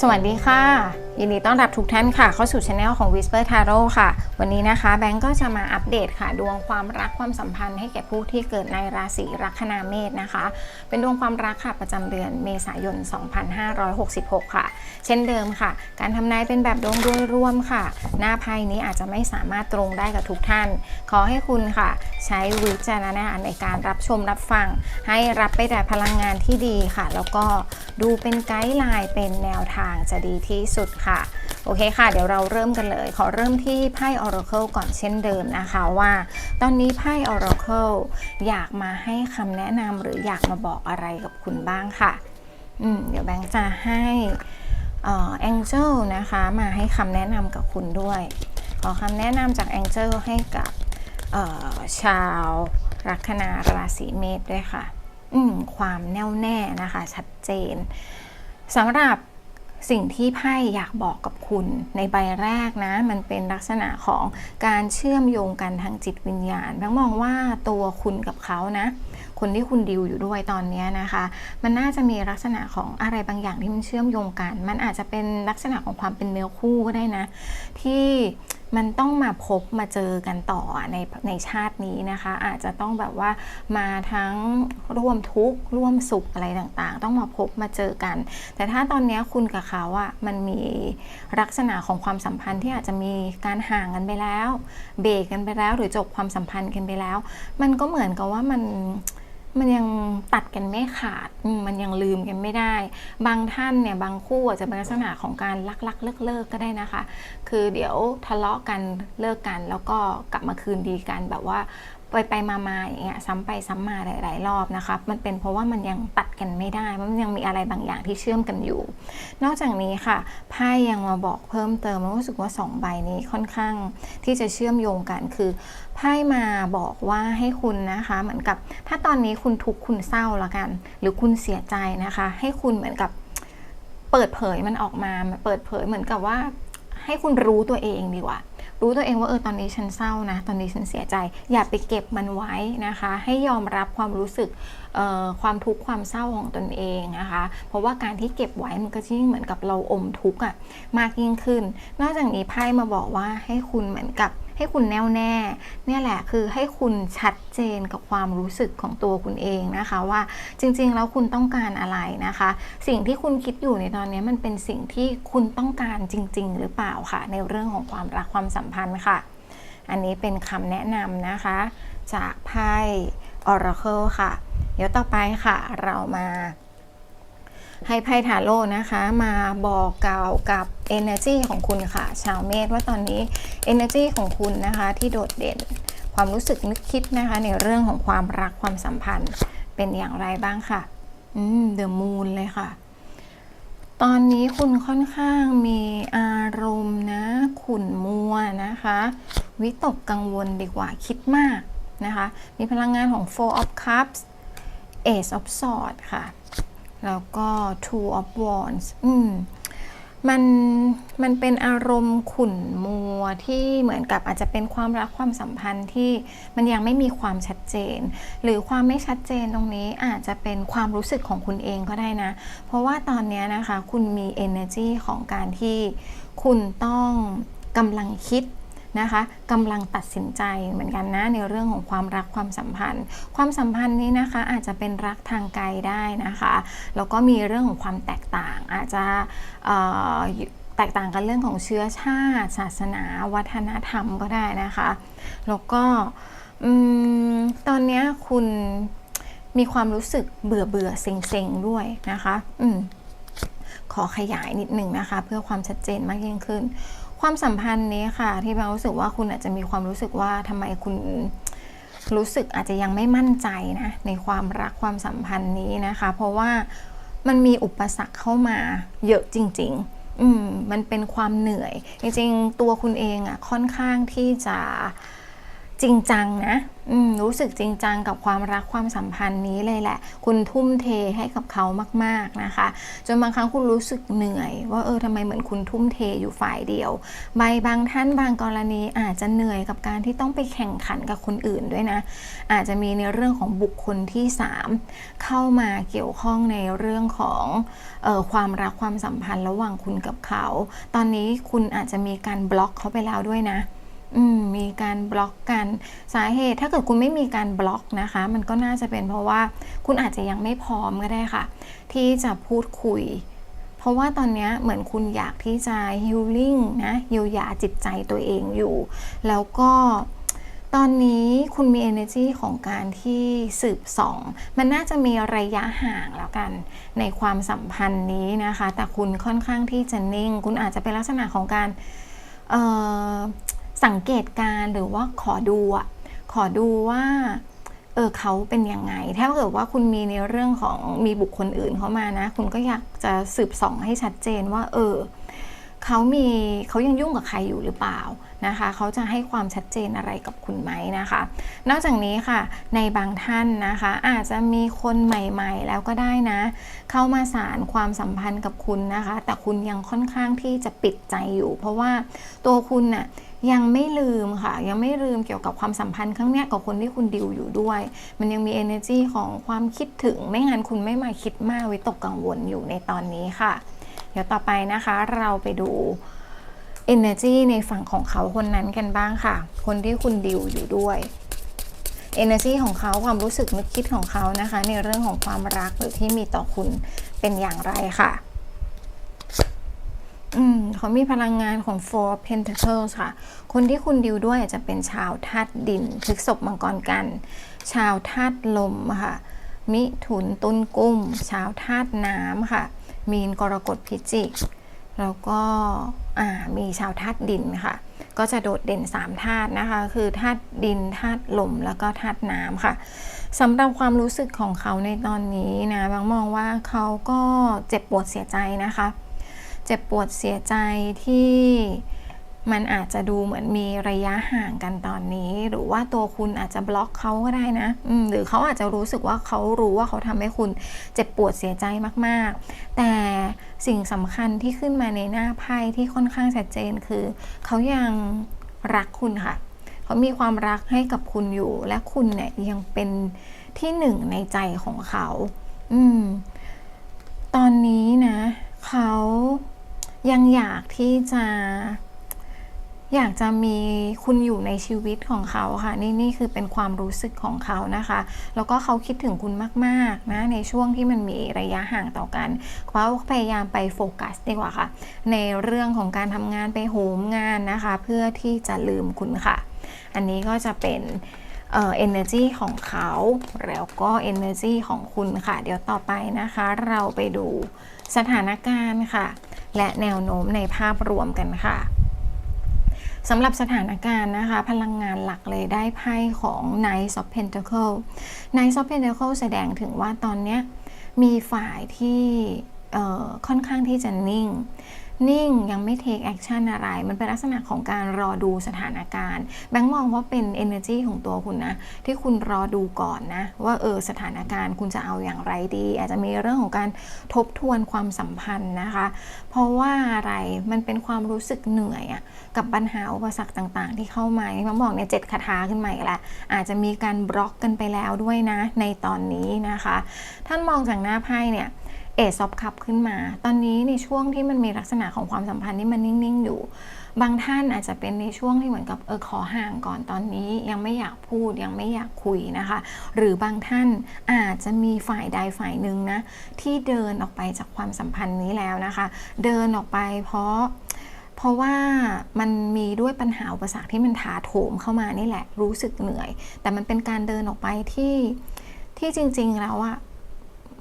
สวัสดีค่ะ ยินดีต้อนรับทุกท่านค่ะ เข้าสู่ช anel ของ Whisper Tarot ค่ะ วันนี้นะคะ แบงก์ก็จะมาอัปเดตค่ะ ดวงความรักความสัมพันธ์ให้แก่ผู้ที่เกิดในราศีลัคนาเมษนะคะ เป็นดวงความรักค่ะ ประจำเดือนเมษายน 2566 ค่ะ เช่นเดิมค่ะ การทำนายเป็นแบบดวงโดยรวมค่ะ หน้าไพ่นี้อาจจะไม่สามารถตรงได้กับทุกท่าน ขอให้คุณค่ะ ใช้วิจารณญาณในการรับชมรับฟัง ให้รับไปแต่พลังงานที่ดีค่ะ แล้วก็ดูเป็นไกด์ไลน์เป็นแนวทางจะดีที่สุดค่ะโอเคค่ะ เดี๋ยวเราเริ่มกันเลย ขอเริ่มที่ไพ่ Oracle ก่อนเช่นเดิมนะคะว่า ตอนนี้ไพ่ Oracle อยากมาให้คำแนะนำหรืออยากมาบอกอะไรกับคุณบ้างค่ะ อืม เดี๋ยวแบงค์จะให้เอ่อ Angel นะคะ มาให้คำแนะนำกับคุณด้วย ขอคำแนะนำจาก Angel ให้กับชาวลัคนาราศีเมษด้วยค่ะ อืม ความแน่วแน่นะคะ ชัดเจนสำหรับ สิ่งที่ไพ่อยากบอกกับคุณในใบแรกนะ มันเป็นลักษณะของการเชื่อมโยงกันทางจิตวิญญาณแบงมองว่าตัวคุณกับเขานะ คนที่คุณดิวอยู่ด้วยตอนนี้นะคะ มันน่าจะมีลักษณะของอะไรบางอย่างที่มันเชื่อมโยงกัน มันอาจจะเป็นลักษณะของความเป็นเนื้อคู่ก็ได้นะ ที่ มันต้องมาพบมาเจอกันต่อในในชาตินี้นะคะ อาจจะต้องแบบว่ามาทั้งร่วมทุกข์ร่วมสุขอะไรต่างๆ ต้องมาพบมาเจอกัน แต่ถ้าตอนนี้คุณกับเขาอะมันมีลักษณะของความสัมพันธ์ที่อาจจะมีการห่างกันไปแล้ว เบรกกันไปแล้ว หรือจบความสัมพันธ์กันไปแล้ว มันก็เหมือนกับว่ามัน มันยังตัดกันไม่ขาด มันยังลืมกันไม่ได้ บางท่านเนี่ยบางคู่อาจจะเป็นลักษณะของการลักลักเลิกเลิกก็ได้นะคะ คือเดี๋ยวทะเลาะกันเลิกกันแล้วก็กลับมาคืนดีกันแบบว่า ไปไปมามาอย่างเงี้ยซ้ำไปซ้ำมาหลาย ๆ รอบนะคะมันเป็นเพราะว่ามันยังตัดกันไม่ได้มันยังมีอะไรบางอย่างที่เชื่อมกันอยู่ นอกจากนี้ค่ะไพ่ยังมาบอกเพิ่มเติมมันรู้สึกว่าสองใบนี้ค่อนข้างที่จะเชื่อมโยงกันคือไพ่มาบอกว่าให้คุณนะคะ เหมือนกับ ถ้าตอนนี้คุณทุกข์คุณเศร้าละกัน หรือคุณเสียใจนะคะ ให้คุณเหมือนกับเปิดเผยมันออกมาเปิดเผยเหมือนกับว่า ให้คุณรู้ตัวเองดีกว่า รู้ตัวเองว่าเออตอนนี้ฉันเศร้านะ ตอนนี้ฉันเสียใจ อย่าไปเก็บมันไว้นะคะ ให้ยอมรับความรู้สึกออความทุกข์ความเศร้าของตนเองนะคะ เพราะว่าการที่เก็บไว้มันก็ยิ่งเหมือนกับเราอมทุกข์อะมากยิ่งขึ้น นอกจากนี้ไพ่มาบอกว่าให้คุณเหมือนกับ ให้คุณแน่วแน่ เนี่ยแหละคือให้คุณชัดเจนกับความรู้สึกของตัวคุณเองนะคะว่าจริงๆแล้วคุณต้องการอะไรนะคะ สิ่งที่คุณคิดอยู่ในตอนนี้มันเป็นสิ่งที่คุณต้องการจริง ๆ หรือเปล่าค่ะ ในเรื่องของความรักความสัมพันธ์ค่ะ อันนี้เป็นคำแนะนำนะคะ จากไพ่ Oracle ค่ะ เดี๋ยวต่อไปค่ะ เรามา ให้ไพ่ทาโร่นะคะ มาบอกกล่าวกับ Energy ของคุณค่ะ ชาวเมษว่าตอนนี้ Energy ของคุณนะคะที่โดดเด่น ความรู้สึกนึกคิดนะคะ ในเรื่องของความรักความสัมพันธ์เป็นอย่างไรบ้างค่ะ อืม The Moon เลยค่ะ ตอนนี้คุณค่อนข้างมีอารมณ์นะ ขุ่นมัวนะคะ วิตกกังวลดีกว่าคิดมากนะคะ มีพลังงานของ Four of Cups Ace of Swords ค่ะ แล้วก็ Two of Wands อืมมันมันเป็นอารมณ์ขุ่นมัวที่เหมือนกับอาจจะเป็นความรักความสัมพันธ์ที่มันยังไม่มีความชัดเจน หรือความไม่ชัดเจนตรงนี้อาจจะเป็นความรู้สึกของคุณเองก็ได้นะ เพราะว่าตอนนี้นะคะ คุณมี energy ของการที่คุณต้องกำลังคิด นะคะกำลังตัดสินใจเหมือนกันนะในเรื่องของความรักความสัมพันธ์ ความสัมพันธ์นี้นะคะอาจจะเป็นรักทางไกลได้นะคะแล้วก็มีเรื่องของความแตกต่าง อาจจะแตกต่างกันเรื่องของเชื้อชาติ ศาสนา วัฒนธรรมก็ได้นะคะ แล้วก็อตอนนี้คุณมีความรู้สึกเบื่อเบื่อเซ็งเซ็งๆด้วยนะคะ อืมขอขยายนิดหนึ่งนะคะ เพื่อความชัดเจนมากยิ่งขึ้น ความสัมพันธ์นี้ค่ะ ที่บารู้สึกว่าคุณอาจจะมีความรู้สึกว่าทำไมคุณรู้สึกอาจจะยังไม่มั่นใจนะในความรักความสัมพันธ์นี้นะคะ เพราะว่ามันมีอุปสรรคเข้ามาเยอะจริง ๆ อืมมันเป็นความเหนื่อย จริงๆ ตัวคุณเองอะ่ะค่อนข้างที่จะ จริงจังนะรู้สึกจริงจังกับความรักความสัมพันธ์นี้เลยแหละ คุณทุ่มเทให้กับเขามาก ๆนะคะ จนบางครั้งคุณรู้สึกเหนื่อย ว่าเออทำไมเหมือนคุณทุ่มเทอยู่ฝ่ายเดียว ใบบางท่านบางกรณีอาจจะเหนื่อยกับการที่ต้องไปแข่งขันกับคนอื่นด้วยนะ อาจจะมีในเรื่องของบุคคลที่ 3 เข้ามาเกี่ยวข้องในเรื่องของออความรักความสัมพันธ์ระหว่างคุณกับเขา ตอนนี้คุณอาจจะมีการบล็อกเขาไปแล้วด้วยนะ มมีการบล็อกกันสาเหตุ ถ้าเกิดคุณไม่มีการบล็อกนะคะ มันก็น่าจะเป็นเพราะว่าคุณอาจจะยังไม่พร้อมก็ได้ค่ะ ที่จะพูดคุย เพราะว่าตอนนี้เหมือนคุณอยากที่จะฮิลลิ่งนะเยียวยาจิตใจตัวเองอยู่ แล้วก็ตอนนี้คุณมี energy ของการที่สืบสอง มันน่าจะมีระยะห่างแล้วกัน ในความสัมพันธ์นี้นะคะ แต่คุณค่อนข้างที่จะนิ่ง คุณอาจจะเป็นลักษณะของการ เอ่อ สังเกตการ์หรือว่าขอดูอะขอดูว่าเออเขาเป็นยังไง ถ้าเกิดว่าคุณมีในเรื่องของมีบุคคลอื่นเข้ามานะ คุณก็อยากจะสืบส่องให้ชัดเจนว่า เออเขามีเขายังยุ่งกับใครอยู่หรือเปล่านะคะ เขาจะให้ความชัดเจนอะไรกับคุณไหมนะคะ นอกจากนี้ค่ะ ในบางท่านนะคะ อาจจะมีคนใหม่ๆ แล้วก็ได้นะ เข้ามาสารความสัมพันธ์กับคุณนะคะ แต่คุณยังค่อนข้างที่จะปิดใจอยู่ เพราะว่าตัวคุณน่ะ ยังไม่ลืมค่ะ ยังไม่ลืมเกี่ยวกับความสัมพันธ์ครั้งเนี้ยกับคนที่คุณดิวอยู่ด้วย มันยังมี energy ของความคิดถึงไม่งั้นคุณไม่มาคิดมากวิตกกังวลอยู่ในตอนนี้ค่ะ เดี๋ยวต่อไปนะคะเราไปดู energy ในฝั่งของเขาคนนั้นกันบ้างค่ะ คนที่คุณดิวอยู่ด้วย energy ของเขาความรู้สึกนึกคิดของเขานะคะ ในเรื่องของความรักหรือที่มีต่อคุณเป็นอย่างไรค่ะ อืมเขามีพลังงานของ Four Pentacles ค่ะ คนที่คุณดิวด้วยอาจจะเป็นชาวธาตุดินพฤกษบมังกรกัน ชาวธาตุลมค่ะ มิถุนตุลกุ้ม ชาวธาตุน้ำค่ะ มีนกรกฎพิจิก แล้วก็อ่ามีชาวธาตุดินค่ะ ก็จะโดดเด่น3ธาตุนะคะ คือธาตุดินธาตุลมแล้วก็ธาตุน้ำค่ะสำหรับความรู้สึกของเขาในตอนนี้นะบางมองว่าเขาก็เจ็บปวดเสียใจนะคะ เจ็บปวดเสียใจที่มันอาจจะดูเหมือนมีระยะห่างกันตอนนี้ หรือว่าตัวคุณอาจจะบล็อกเขาก็ได้นะหรือเขาอาจจะรู้สึกว่าเขารู้ว่าเขาทำให้คุณเจ็บปวดเสียใจมาก ๆ แต่สิ่งสำคัญที่ขึ้นมาในหน้าไพ่ที่ค่อนข้างชัดเจนคือ เขายังรักคุณค่ะ เขามีความรักให้กับคุณอยู่ และคุณเนี่ยยังเป็นที่หนึ่งในใจของเขา อืม ตอนนี้นะ เขา ยังอยากที่จะ อยากจะมีคุณอยู่ในชีวิตของเขาค่ะ นี่นี่คือเป็นความรู้สึกของเขานะคะ แล้วก็เขาคิดถึงคุณมากๆนะในช่วงที่มันมีระยะห่างต่อกันเขาพยายามไปโฟกัสดีกว่าค่ะ ในเรื่องของการทำงานไปโหมงานนะคะ เพื่อที่จะลืมคุณค่ะ อันนี้ก็จะเป็นเอ่อ energy ของเขา แล้วก็ energy ของคุณค่ะ เดี๋ยวต่อไปนะคะ เราไปดูสถานการณ์ค่ะ และแนวโน้มในภาพรวมกันค่ะสำหรับสถานการณ์นะคะ พลังงานหลักเลยได้ไพ่ของ Knight of Pentacle Knight of Pentacle แสดงถึงว่าตอนนี้มีฝ่ายที่ค่อนข้างที่จะนิ่ง นิ่งยังไม่ take action อะไร มันเป็นลักษณะของการรอดูสถานการณ์ แบงค์มองว่าเป็น energy ของตัวคุณนะ ที่คุณรอดูก่อนนะ ว่าเออสถานการณ์คุณจะเอาอย่างไรดี อาจจะมีเรื่องของการทบทวนความสัมพันธ์นะคะ เพราะว่าอะไรมันเป็นความรู้สึกเหนื่อยอะกับปัญหาอุปสรรคต่างๆ ที่เข้ามาที่มาบอกเนี่ยเจ็ดคาถาขึ้นมาอีกแล้วอาจจะมีการบล็อกกันไปแล้วด้วยนะในตอนนี้นะคะ ท่านมองจากหน้าไพ่เนี่ย เอซอฟคัพขึ้นมา ตอนนี้ในช่วงที่มันมีลักษณะของความสัมพันธ์ที่มันนิ่ง ๆ อยู่ บางท่านอาจจะเป็นในช่วงที่เหมือนกับเออขอห่างก่อนตอนนี้ยังไม่อยากพูดยังไม่อยากคุยนะคะ หรือบางท่านอาจจะมีฝ่ายใดฝ่ายหนึ่งนะที่เดินออกไปจากความสัมพันธ์นี้แล้วนะคะ เดินออกไปเพราะเพราะว่ามันมีด้วยปัญหาอุปสรรคที่มันถาโถมเข้ามานี่แหละรู้สึกเหนื่อย แต่มันเป็นการเดินออกไปที่ที่จริง ๆ แล้วอะ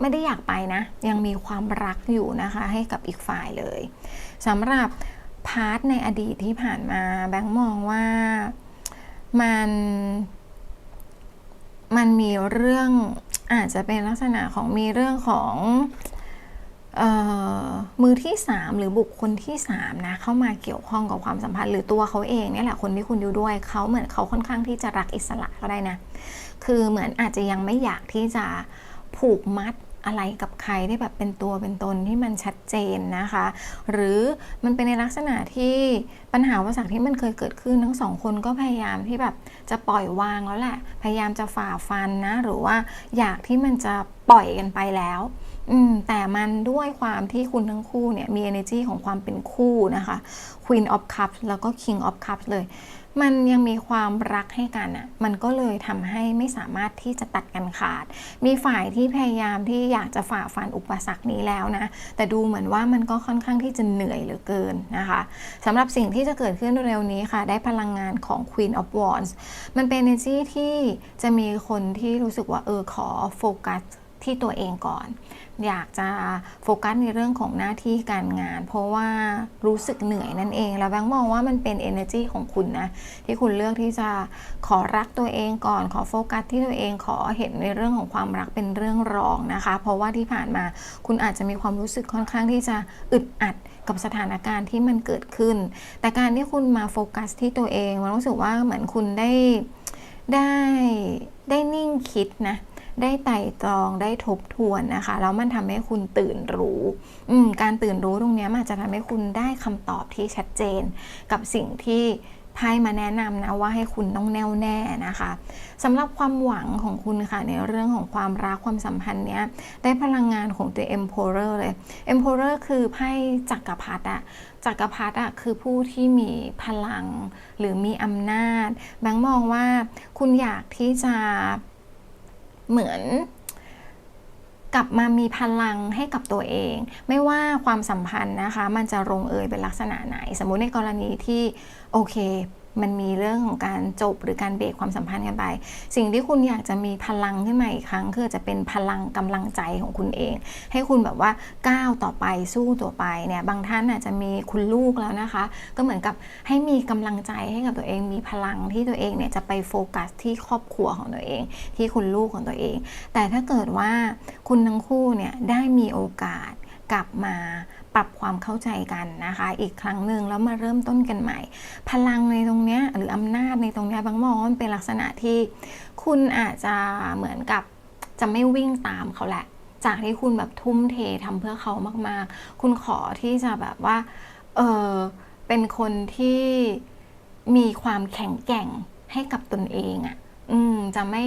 ไม่ได้อยากไปนะ ยังมีความรักอยู่นะคะ ให้กับอีกฝ่ายเลยสำหรับพาร์ทในอดีตที่ผ่านมาแบงค์มองว่ามันมันมีเรื่องอาจจะเป็นลักษณะของมีเรื่องของออมือที่ 3 หรือบุคคลที่3นะเข้ามาเกี่ยวข้องกับความสัมพันธ์หรือตัวเขาเองเนี่ยแหละคนที่คุณอยู่ด้วยเขาเหมือนเขาค่อนข้างที่จะรักอิสระก็ได้นะ คือเหมือนอาจจะยังไม่อยากที่จะผูกมัด อะไรกับใครได้แบบเป็นตัวเป็นตนที่มันชัดเจนนะคะ หรือมันเป็นในลักษณะที่ปัญหาอุปสรรคที่มันเคยเกิดขึ้นทั้งสองคนก็พยายามที่แบบจะปล่อยวางแล้วแหละ พยายามจะฝ่าฟันนะ หรือว่าอยากที่มันจะปล่อยกันไปแล้วอืมแต่มันด้วยความที่คุณทั้งคู่เนี่ยมี energy ของความเป็นคู่นะคะ Queen of Cups แล้วก็ King of Cups เลย มันยังมีความรักให้กันอะ่ะมันก็เลยทำให้ไม่สามารถที่จะตัดกันขาด มีฝ่ายที่พยายามที่อยากจะฝ่าฟันอุปสรรคนี้แล้วนะ แต่ดูเหมือนว่ามันก็ค่อนข้างที่จะเหนื่อยเหลือเกินนะคะสำหรับสิ่งที่ที่จะเกิดขึ้นเร็วนี้ค่ะ ได้พลังงานของ Queen of Wands มันเป็น energy ที่จะมีคนที่รู้สึกว่าเออขอโฟกัสที่ตัวเองก่อน อยากจะโฟกัสในเรื่องของหน้าที่การงาน เพราะว่ารู้สึกเหนื่อยนั่นเอง แล้วแบงค์มองว่ามันเป็น energy ของคุณนะ ที่คุณเลือกที่จะขอรักตัวเองก่อน ขอโฟกัสที่ตัวเองขอเห็นในเรื่องของความรักเป็นเรื่องรองนะคะ เพราะว่าที่ผ่านมาคุณอาจจะมีความรู้สึกค่อนข้างที่จะอึดอัด กับสถานการณ์ที่มันเกิดขึ้น แต่การที่คุณมาโฟกัสที่ตัวเองมันรู้สึกว่าเหมือนคุณได้ได้ได้นิ่งคิดนะได้ไต่ตรองได้ทบทวนนะคะแล้วมันทำให้คุณตื่นรู้การตื่นรู้ตรงนี้มันอาจจะทำให้คุณได้คำตอบที่ชัดเจนกับสิ่งที่ ไพ่มาแนะนำนะว่าให้คุณต้องแน่วแน่นะคะสำหรับความหวังของคุณค่ะในเรื่องของความรักความสัมพันธ์เนี้ยได้พลังงานของตัว Emperor เลย Emperor คือไพ่จักรพรรดิอะจักรพรรดิอะคือผู้ที่มีพลังหรือมีอำนาจ แบงค์มองว่าคุณอยากที่จะเหมือน กลับมามีพลังให้กับตัวเอง ไม่ว่าความสัมพันธ์นะคะ มันจะลงเอยเป็นลักษณะไหน สมมุติในกรณีที่โอเค มันมีเรื่องของการจบหรือการเบรกความสัมพันธ์กันไป สิ่งที่คุณอยากจะมีพลังขึ้นมาอีกครั้ง คือจะเป็นพลังกำลังใจของคุณเอง ให้คุณแบบว่าก้าวต่อไปสู้ต่อไปเนี่ยบางท่านอาจจะมีคุณลูกแล้วนะคะ ก็เหมือนกับให้มีกำลังใจให้กับตัวเอง มีพลังที่ตัวเองเนี่ยจะไปโฟกัสที่ครอบครัวของตัวเอง ที่คุณลูกของตัวเอง แต่ถ้าเกิดว่าคุณทั้งคู่เนี่ยได้มีโอกาสกลับมา ปรับความเข้าใจกันนะคะ อีกครั้งหนึ่งแล้วมาเริ่มต้นกันใหม่ พลังในตรงเนี้ยหรืออำนาจในตรงเนี้ยบางมองว่ามันเป็นลักษณะที่ คุณอาจจะเหมือนกับจะไม่วิ่งตามเขาแหละ จากที่คุณแบบทุ่มเททำเพื่อเขามาก ๆ คุณขอที่จะแบบว่าเออเป็นคนที่มีความแข็งแกร่งให้กับตนเองอะ่ะ อืมจะไม่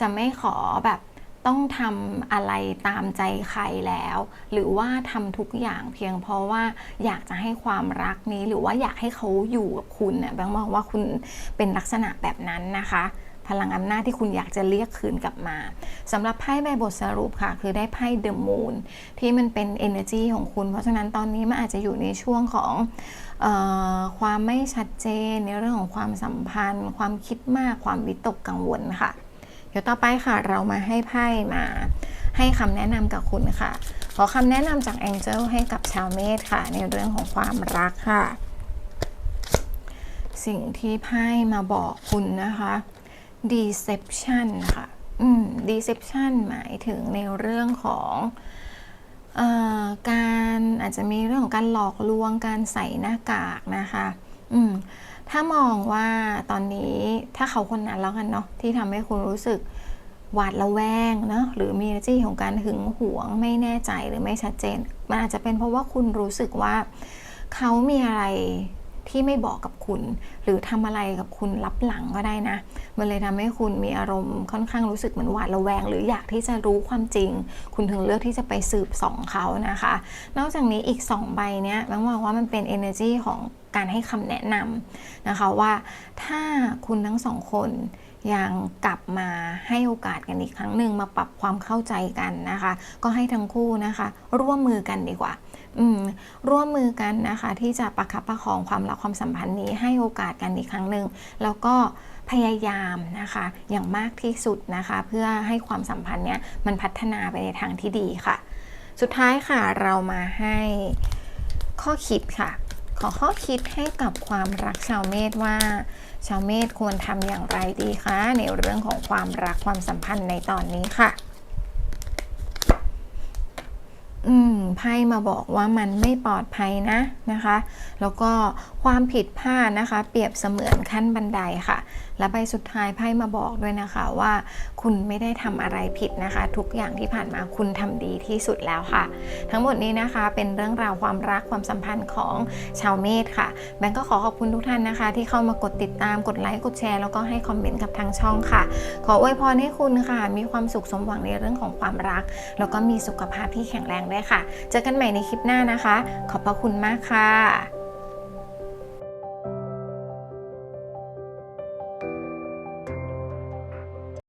จะไม่ขอแบบ ต้องทำอะไรตามใจใครแล้ว หรือว่าทำทุกอย่างเพียงเพราะว่าอยากจะให้ความรักนี้ หรือว่าอยากให้เขาอยู่กับคุณเนี่ยแบงมองว่าคุณเป็นลักษณะแบบนั้นนะคะ พลังอำนาจที่คุณอยากจะเรียกคืนกลับมาสำหรับไพ่ใบบทสรุปค่ะ คือได้ไพ่ The Moon ที่มันเป็น energy ของคุณ เพราะฉะนั้นตอนนี้มันอาจจะอยู่ในช่วงของออความไม่ชัดเจนในเรื่องของความสัมพันธ์ ความคิดมากความวิตกกังวลค่ะ ดี๋ยวต่อไปค่ะเรามาให้ไพ่มา ให้คำแนะนำกับคุณค่ะ ขอคำแนะนำจาก Angel ให้กับชาวเมษค่ะ ในเรื่องของความรักค่ะ สิ่งที่ไพ่มาบอกคุณนะคะ deception ค่ะ อืม deception หมายถึงในเรื่องของอการอาจจะมีเรื่องของการหลอกลวงการใส่หน้ากากนะคะ อืมถ้ามองว่าตอนนี้ถ้าเขาคนนั้นแล้วกันเนาะที่ทำให้คุณรู้สึกหวาดระแวงเนาะหรือมีจี้ของการหึงหวงไม่แน่ใจหรือไม่ชัดเจน มันอาจจะเป็นเพราะว่าคุณรู้สึกว่าเขามีอะไร ที่ไม่บอกกับคุณ หรือทำอะไรกับคุณรับหลังก็ได้นะ มันเลยทำให้คุณมีอารมณ์ค่อนข้างรู้สึกเหมือนหวาดระแวง หรืออยากที่จะรู้ความจริง คุณถึงเลือกที่จะไปสืบส่องเขานะคะ นอกจากนี้อีก 2 ใบเนี้ยแบงค์มองว่ามันเป็น energy ของการให้คำแนะนำนะคะว่าถ้าคุณทั้งสองคนยังกลับมาให้โอกาสกันอีกครั้งหนึ่งมาปรับความเข้าใจกันนะคะ ก็ให้ทั้งคู่นะคะ ร่วมมือกันดีกว่า ร่วมมือกันนะคะที่จะประคับประคองความรักความสัมพันธ์นี้ให้โอกาสกันอีกครั้งหนึ่งแล้วก็พยายามนะคะอย่างมากที่สุดนะคะ เพื่อให้ความสัมพันธ์เนี้ยมันพัฒนาไปในทางที่ดีค่ะ สุดท้ายค่ะเรามาให้ข้อคิดค่ะ ขอข้อคิดให้กับความรักชาวเมษว่า ชาวเมษควรทำอย่างไรดีคะในเรื่องของความรักความสัมพันธ์ในตอนนี้ค่ะ อืมไพ่มาบอกว่ามันไม่ปลอดภัยนะนะคะ แล้วก็ความผิดพลาดนะคะ เปรียบเสมือนขั้นบันไดค่ะ และใบสุดท้ายไพ่มาบอกด้วยนะคะว่า คุณไม่ได้ทำอะไรผิดนะคะ ทุกอย่างที่ผ่านมาคุณทำดีที่สุดแล้วค่ะ ทั้งหมดนี้นะคะเป็นเรื่องราวความรักความสัมพันธ์ของชาวเมษค่ะ แบงก์ก็ขอขอบคุณทุกท่านนะคะ ที่เข้ามากดติดตามกดไลค์กดแชร์แล้วก็ให้คอมเมนต์กับทางช่องค่ะ ขออวยพรให้คุณค่ะ มีความสุขสมหวังในเรื่องของความรัก แล้วก็มีสุขภาพที่แข็งแรงด้วยค่ะ เจอกันใหม่ในคลิปหน้านะคะ ขอบพระคุณมากค่ะ